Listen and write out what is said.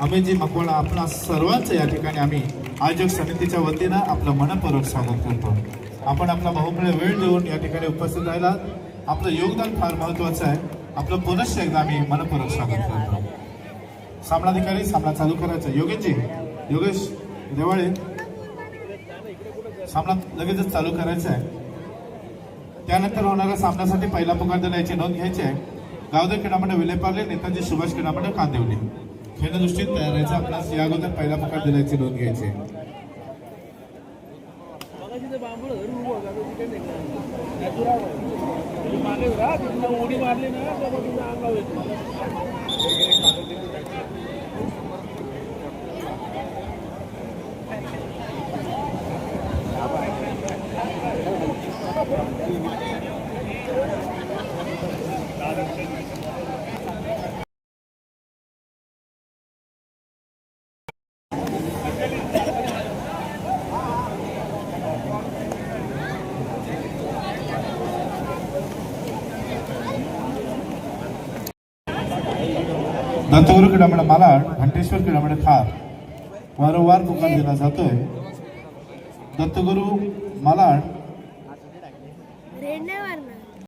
अमेजी मकोळा आपला सर्वांचं या ठिकाणी आम्ही आयोजक समितीच्या वतीनं आपलं मनपूर्वक स्वागत करतो. आपण आपला बहुमूल्य वेळ देऊन या ठिकाणी उपस्थित राहिला आपलं योगदान फार महत्वाचं आहे. आपलं पुनश्च एकदा आम्ही मनपूर्वक स्वागत करतो. सामनाधिकारी सामना चालू करायचा. योगेशजी योगेश देवाळे. सामना लगेचच चालू करायचा आहे. त्यानंतर होणाऱ्या सामन्यासाठी पहिला पुकार देण्याची नोंद घ्यायची आहे. गावदेव क्रीडा मंडळ विलेपार्ले नेताजी सुभाष क्रीडा मंडळ कांदिवली. खेळदृष्टीत तयार राहायचं आपल्यास या अगोदर पहिला पकार दिल्याची नोंद घ्यायची Thank you. दत्तगुरू क्रीडा मंडळ मालाड घंटेश्वर क्रीडा खार. वारंवार दुकान दिला जातोय. दत्तगुरु मालाड